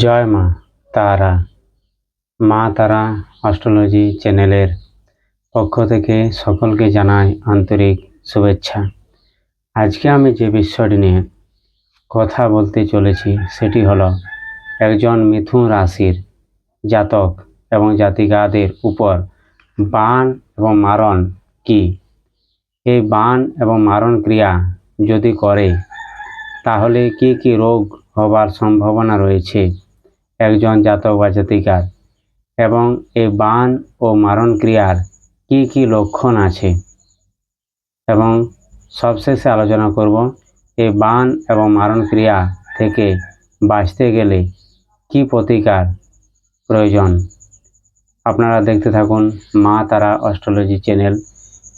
জয় মা তারা। মা তারা অস্ট্রোলজি চ্যানেলের পক্ষ থেকে সকলকে জানাই আন্তরিক শুভেচ্ছা। আজকে আমি যে বিষয়টি নিয়ে কথা বলতে চলেছি সেটি হলো একজন মিথুন রাশির জাতক এবং জাতিকাদের উপর বান এবং মারণ কি? এই বান এবং মারণ ক্রিয়া যদি করে, তাহলে কি কি রোগ হবার সম্ভাবনা রয়েছে। একজন জাতক বা জাতিকার। এবং এই বান ও মারণ ক্রিয়ার কি কি লক্ষণ আছে? এবং সবশেষে আলোচনা করব এই বান এবং মারণ ক্রিয়া থেকে বাঁচতে গেলে কি প্রতিকার প্রয়োজন? আপনারা দেখতে থাকুন মা তারা অস্ট্রোলজি চ্যানেল।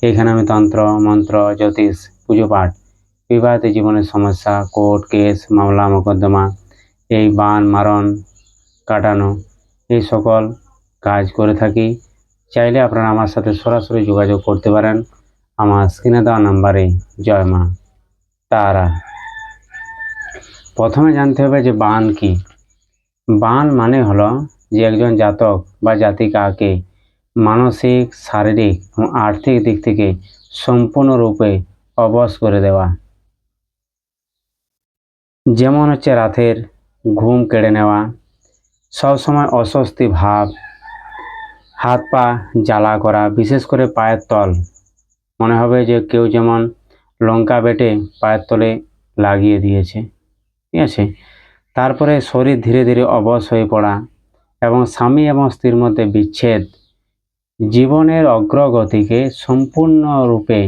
এখানে আমি তন্ত্র, মন্ত্র, জ্যোতিষ, পুজো পাঠ বিবাহিত জীবনের সমস্যা, কোর্ট কেস, মামলা, মোকদ্দমা, এই বান, মারণ, কাটানো, এই সকল কাজ করে থাকি। চাইলে আপনারা আমার সাথে সরাসরি যোগাযোগ করতে পারেন। আমার স্ক্রিনে দেওয়া নাম্বারে জয় মা তারা। প্রথমে জানতে হবে যে বান কি? বান মানে হলো যে একজন জাতক বা জাতিকাকে মানসিক, শারীরিক এবং আর্থিক দিক থেকে সম্পূর্ণরূপে অবশ করে দেওয়া। যেমন হচ্ছে রাতের ঘুম কেড়ে নেওয়া, সবসময় অস্বস্তি ভাব, হাত পা জ্বালা করা, বিশেষ করে পায়ের তল। মনে হবে যে কেউ যেমন লঙ্কা বেটে পায়ের তলে লাগিয়ে দিয়েছে, ঠিক আছে? তারপরে শরীর ধীরে ধীরে অবশ হয়ে পড়া এবং স্বামী এবং স্ত্রীর মধ্যে বিচ্ছেদ জীবনের অগ্রগতিকে সম্পূর্ণরূপে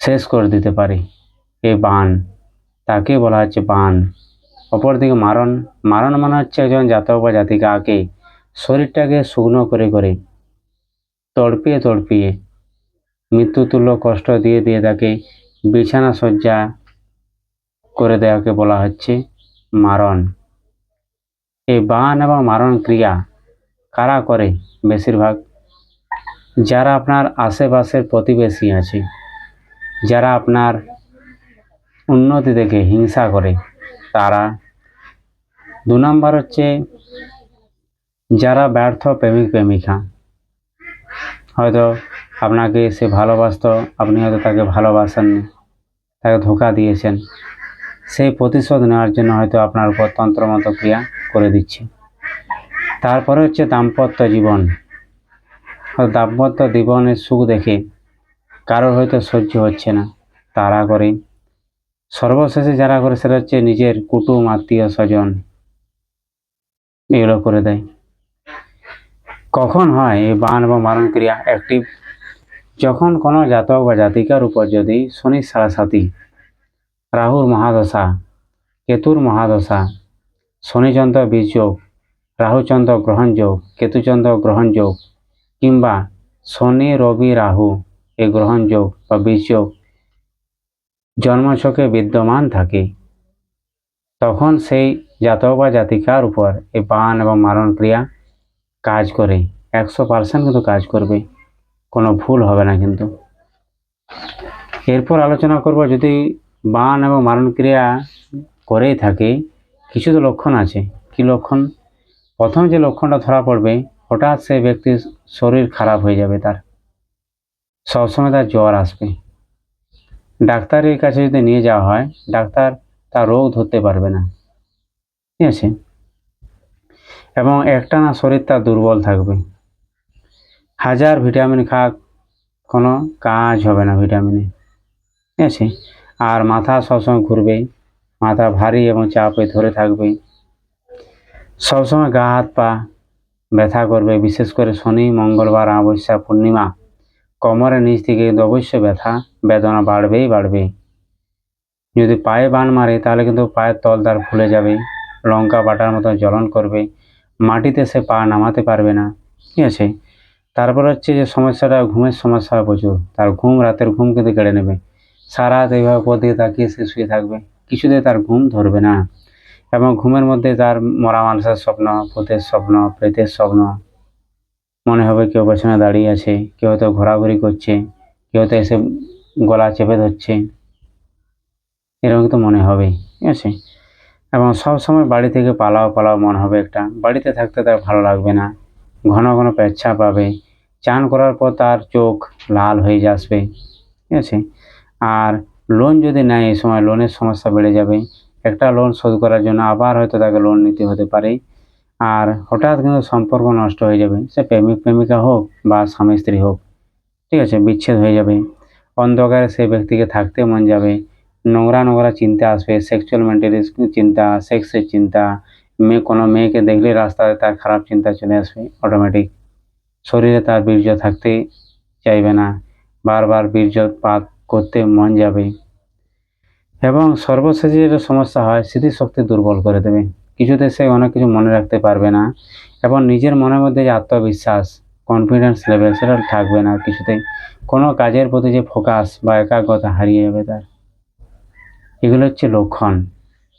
শেষ করে দিতে পারে এই বান। তাকে বলা হচ্ছে বান। অপরদিকে মারণ। মারণ মানে হচ্ছে একজন জাতক বা জাতিকাকে শরীরটাকে শুকনো করে করে তড়পিয়ে তড়পিয়ে মৃত্যুতুল্য কষ্ট দিয়ে দিয়ে তাকে বিছানা শয্যা করে দেওয়াকে বলা হচ্ছে মারণ। এই বান এবং মারণ ক্রিয়া কারা করে বেশিরভাগ? যারা আপনার আশেপাশের প্রতিবেশী আছে, যারা আপনার উন্নতি দেখে হিংসা করে। তারা দু নম্বর হচ্ছে যারা ব্যর্থ প্রেমিক প্রেমিকা। হয়তো আপনাকে সে ভালোবাসতো, আপনি হয়তো তাকে ভালোবাসেননি, তাকে ধোকা দিয়েছেন। সেই প্রতিশোধ নেওয়ার জন্য হয়তো আপনার উপর তন্ত্রমন্ত্র ক্রিয়া করে দিচ্ছে। তারপরে হচ্ছে দাম্পত্য জীবন। দাম্পত্য জীবনের সুখ দেখে কারোর হয়তো সহ্য হচ্ছে না। তারা করে সর্বশেষে যারা করে সেটা হচ্ছে নিজের কুটুম, আত্মীয়, স্বজন। এগুলো করে দেয়। কখন হয় এই বান এবং মারণ ক্রিয়া? অ্যাক্টিভ যখন কোনো জাতক বা জাতিকার উপর যদি শনি সাড়ে রাহুর মহাদশা, কেতুর মহাদশা, শনিচন্দ্র বীজযোগ রাহুচন্দ্র গ্রহণযোগ কেতুচন্দ্র গ্রহণযোগ কিংবা শনি, রবি, রাহু এই গ্রহণযোগ বা বীজযোগ জন্মছকে বিদ্যমান থাকে। তখন সেই জাতক বা জাতিকার উপর এই বান এবং মারণ ক্রিয়া কাজ করে। একশো পার্সেন্ট কিন্তু কাজ করবে। কোনো ভুল হবে না কিন্তু। এরপর আলোচনা করব যদি বান এবং মারণ ক্রিয়া করেই থাকে, কিছু তো লক্ষণ আছে। কি লক্ষণ? প্রথম যে লক্ষণটা ধরা পড়বে, হঠাৎ সেই ব্যক্তির শরীর খারাপ হয়ে যাবে তার। সবসময় তার জ্বর আসবে। ডাক্তারের কাছে যদি নিয়ে যাওয়া হয়, ডাক্তার তার রোগ ধরতে পারবে না। ঠিক আছে? এবং একটা না শরীর তার দুর্বল থাকবে। হাজার ভিটামিন খাক, কোনো কাজ হবে না ভিটামিনে। ঠিক আছে? আর মাথা সবসময় ঘুরবে, মাথা ভারী এবং চাপে ধরে থাকবে। সবসময় গা হাত পা ব্যথা করবে, বিশেষ করে শনি, মঙ্গলবার, অমাবস্যা, পূর্ণিমা। কোমরের নিচ থেকে কিন্তু অবশ্যই ব্যথা, বেদনা বাড়বেই বাড়বে যদি পায়ে বান মারে, তাহলে কিন্তু পায়ের তল তার ফুলে যাবে, লঙ্কা বাটার মতো জ্বলন করবে, মাটিতে সে পা নামাতে পারবে না, ঠিক আছে? তারপর হচ্ছে যে সমস্যাটা, ঘুমের সমস্যা প্রচুর, তার ঘুম, রাতের ঘুম কিন্তু কেড়ে নেবে। সারা রাত এইভাবে উপর দিকে তাকিয়ে সে শুয়ে থাকবে, কিছুতে তার ঘুম ধরবে না। এবং ঘুমের মধ্যে তার মরা মানুষের স্বপ্ন ভূতের স্বপ্ন, প্রেতের স্বপ্ন মনে হবে কেউ পেছনে দাঁড়িয়ে আছে, কেউ হয়তো ঘোরাঘুরি করছে, কেউ হয়তো এসে গলা চেপে ধরছে। এরকম তো মনে হবে, ঠিক আছে? এবং সব সময় বাড়ি থেকে পালাও পালাও মনে হবে একটা। বাড়িতে থাকতে তার ভালো লাগবে না। ঘন ঘন পেচ্ছা পাবে। চান করার পর তার চোখ লাল হয়ে আসবে ঠিক আছে? আর লোন যদি নেয়, এই সময় লোনের সমস্যা বেড়ে যাবে। একটা লোন শোধ করার জন্য আবার হয়তো তাকে লোন নিতে হতে পারে। আর হঠাৎ কিন্তু সম্পর্ক নষ্ট হয়ে যাবে। সে প্রেমিক প্রেমিকা হোক বা স্বামী স্ত্রী হোক, ঠিক আছে, বিচ্ছেদ হয়ে যাবে। অন্ধকারে সেই ব্যক্তিকে থাকতে মন যাবে। নোংরা নোংরা চিন্তা আসবে সেক্সুয়াল মেন্টালিস চিন্তা সেক্সের চিন্তা। মেয়ে, কোনো মেয়েকে দেখলে রাস্তায় তার খারাপ চিন্তা চলে আসবে অটোমেটিক শরীরে তার বীর্য থাকতে চাইবে না। বারবার বীর্যপাত করতে মন যাবে। এবং সর্বশেষে যেটা সমস্যা হয়, স্মৃতিশক্তি দুর্বল করে দেবে। কিছুতে সে অনেক কিছু মনে রাখতে পারবে না। এবং নিজের মনের মধ্যে যে আত্মবিশ্বাস কনফিডেন্স লেভেল সেটা থাকবে না কিছুতেই কোনো কাজের প্রতি যে ফোকাস বা একাগ্রতা হারিয়ে যাবে তার। এগুলো হচ্ছে লক্ষণ।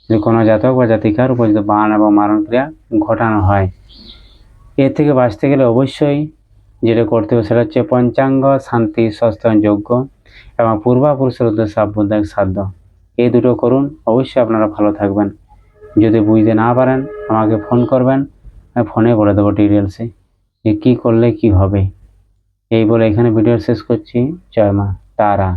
যে কোনো জাতক বা জাতিকার উপর যদি বান এবং মারণ ক্রিয়া ঘটানো হয়, এর থেকে বাঁচতে গেলে অবশ্যই যেটা করতে হবে সেটা হচ্ছে পঞ্চাঙ্গ শান্তি, স্বাস্থ্য যোগ্য এবং পূর্বাপুরুষের উদ্দেশ্যে আবদ্ধ সাধ্য। এই দুটো করুন। অবশ্যই আপনারা ভালো থাকবেন। যদি বুঝতে না পারেন, আমাকে ফোন করবেন, আমি ফোনে বলে দেবো ডিটেলসে যে কী করলে কি হবে। এই বলে এখানে ভিডিও শেষ করছি। জয় মা, তারা।